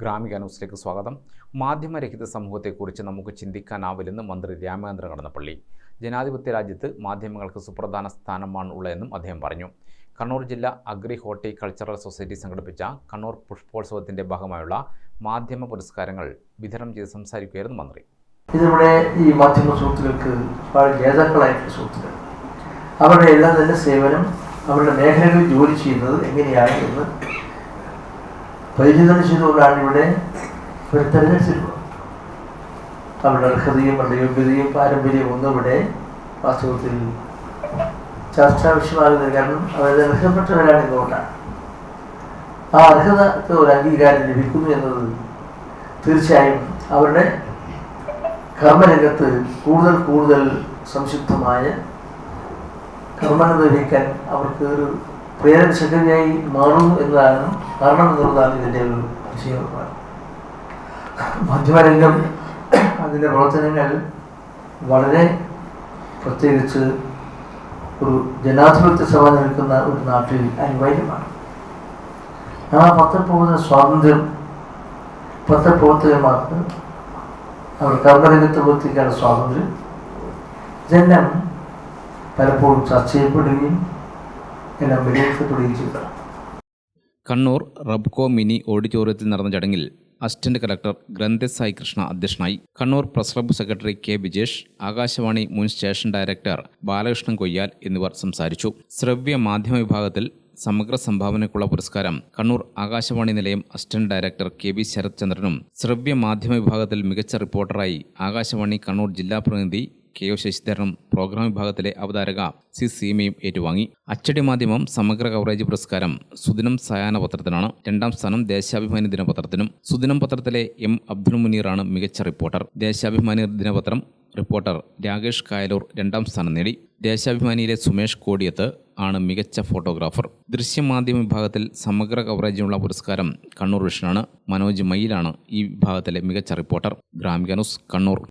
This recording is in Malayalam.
ഗ്രാമിക ന്യൂസിലേക്ക് സ്വാഗതം. മാധ്യമരഹിത സമൂഹത്തെക്കുറിച്ച് നമുക്ക് ചിന്തിക്കാനാവില്ലെന്ന് മന്ത്രി രാമചന്ദ്രൻ കടന്നപ്പള്ളി. ജനാധിപത്യ രാജ്യത്ത് മാധ്യമങ്ങൾക്ക് സുപ്രധാന സ്ഥാനമാണ് ഉള്ളതെന്നും അദ്ദേഹം പറഞ്ഞു. കണ്ണൂർ ജില്ലാ അഗ്രി ഹോർട്ടികൾച്ചറൽ സൊസൈറ്റി സംഘടിപ്പിച്ച കണ്ണൂർ പുഷ്പോത്സവത്തിന്റെ ഭാഗമായുള്ള മാധ്യമ പുരസ്കാരങ്ങൾ വിതരണം ചെയ്ത് സംസാരിക്കുകയായിരുന്നു മന്ത്രി. ഇതിവിടെ ഈ മാധ്യമ സുഹൃത്തുക്കൾക്ക് വളരെ ജേതാക്കളായിട്ടുള്ള സുഹൃത്തുക്കൾ. അവരുടെ എല്ലാം തന്നെ സേവനം അവരുടെ മേഖലകളിൽ ജോലി ചെയ്യുന്നത് എങ്ങനെയാണ് എന്ന് പരിചിതം ചെയ്തുകൊണ്ടാണ് ഇവിടെ ഒരു തെരഞ്ഞെടുത്തിട്ടുള്ളത്. അവരുടെ അർഹതയും അവരുടെ യോഗ്യതയും പാരമ്പര്യവും ഒന്നും ഇവിടെ വാസ്തവത്തിൽ ചർച്ചാ വിഷയമാകുന്നത് കാരണം അവരുടെ അർഹപ്പെട്ടവരാണ് എന്നുകൊണ്ടാണ് ആ അർഹതക്ക് ഒരു അംഗീകാരം ലഭിക്കുന്നു എന്നത് തീർച്ചയായും അവരുടെ കർമ്മരംഗത്ത് കൂടുതൽ കൂടുതൽ സംശുദ്ധമായ കർമ്മം നിർവഹിക്കാൻ അവർക്ക് ഒരു പ്രേരക ശക്തിയായി മാറുന്നു എന്നതാണ് കാരണം എന്നുള്ളതാണ് ഇതിന്റെ ഒരു വിഷയമാണ് മാധ്യമരംഗം അതിന്റെ പ്രവർത്തനങ്ങൾ വളരെ പ്രത്യേകിച്ച് ഒരു ജനാധിപത്യ സഭ നിൽക്കുന്ന ഒരു നാട്ടിൽ അനിവാര്യമാണ്. ആ പത്രപ്രവർത്തന സ്വാതന്ത്ര്യം പത്രപ്രവർത്തകന്മാർക്ക് അവർ കർമ്മരംഗത്ത് പ്രവർത്തിക്കാനുള്ള സ്വാതന്ത്ര്യം ഇതെല്ലാം പലപ്പോഴും ചർച്ച ചെയ്യപ്പെടുകയും എല്ലാം ചെയ്തതാണ് കണ്ണൂർ റബ്കോ മിനി ഓഡിറ്റോറിയത്തിൽ നടന്ന ചടങ്ങിൽ അസിസ്റ്റന്റ് കലക്ടർ ഗ്രന്ഥസായി കൃഷ്ണ അധ്യക്ഷനായി Kannur press club secretary K Bijesh Akashvani മുൻ സ്റ്റേഷൻ ഡയറക്ടർ ബാലകൃഷ്ണൻ കൊയ്യാൽ എന്നിവർ സംസാരിച്ചു. ശ്രവ്യ മാധ്യമ വിഭാഗത്തിൽ സമഗ്ര സംഭാവനയ്ക്കുള്ള പുരസ്കാരം കണ്ണൂർ ആകാശവാണി നിലയം അസിസ്റ്റന്റ് ഡയറക്ടർ കെ ബി ശരത്ചന്ദ്രനും ശ്രവ്യ മാധ്യമ വിഭാഗത്തിൽ മികച്ച റിപ്പോർട്ടറായി ആകാശവാണി കണ്ണൂർ ജില്ലാ പ്രതിനിധി കെ ഒ ശശിധരനും പ്രോഗ്രാം വിഭാഗത്തിലെ അവതാരക സി സീമയും ഏറ്റുവാങ്ങി. അച്ചടി മാധ്യമം സമഗ്ര കവറേജ് പുരസ്കാരം സുദിനം സയാന പത്രത്തിനാണ്. രണ്ടാം സ്ഥാനം ദേശാഭിമാനി ദിനപത്രത്തിനും സുദിനം പത്രത്തിലെ എം അബ്ദുൽ മുനീറാണ് മികച്ച റിപ്പോർട്ടർ. ദേശാഭിമാനി ദിനപത്രം റിപ്പോർട്ടർ രാകേഷ് കായലൂർ രണ്ടാം സ്ഥാനം നേടി. ദേശാഭിമാനിയിലെ സുമേഷ് കോടിയത്ത് ആണ് മികച്ച ഫോട്ടോഗ്രാഫർ. ദൃശ്യമാധ്യമ വിഭാഗത്തിൽ സമഗ്ര കവറേജിനുള്ള പുരസ്കാരം കണ്ണൂർ വിഷനാണ്. മനോജ് മയിലാണ് ഈ വിഭാഗത്തിലെ മികച്ച റിപ്പോർട്ടർ. ഗ്രാമിക ന്യൂസ് കണ്ണൂർ.